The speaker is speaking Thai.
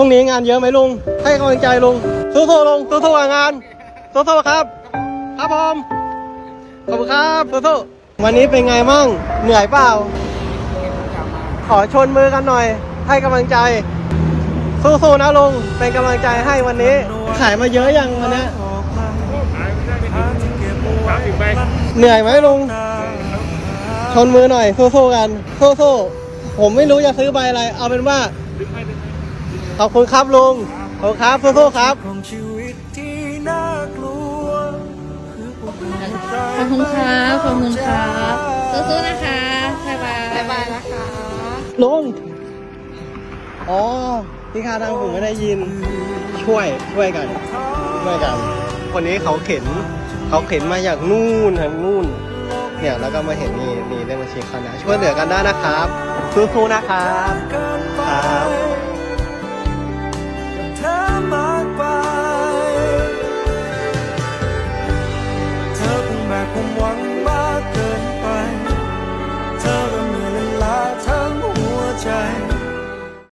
ช่วงนี้งานเยอะไหมลุง ให้กำลังใจลุงสู้ๆลุงสู้ๆกับงานสู้ๆครับ ครับผมขอบคุณครับสู้ๆวันนี้เป็นไงมั่งเหนื่อยเปล่า ขอชนมือกันหน่อย ให้กำลังใจ สู้ๆนะลุงเป็นกำลังใจให้วันนี้ ขายมาเยอะยังวันเนี้ยสามสิบใบเหนื่อยไหมลุงชนมือหน่อยสู้ๆกันสู้ๆผมไม่รู้จะซื้อใบอะไร เอาเป็นว่าขอบคุณครับลุงขอบคุณครับสู้ๆครับของชีวิตที่น่ากลัวคือพวกเราขอบคุณครับขอบคุณครับสู้ๆนะคะบ๊ายบายบ๊ายบายนะคะลุงอ๋อ ที่ค่าทางผมไม่ได้ยิน ช่วยช่วยกัน ช่วยกัน คนนี้เขาเข็นเขาเข็นมาจากนู่นทางนู่น เนี่ยแล้วก็มาเห็นนี่นี่ได้มาเช็คคณะช่วยเหลือกันได้นะครับสู้ๆนะครับครับ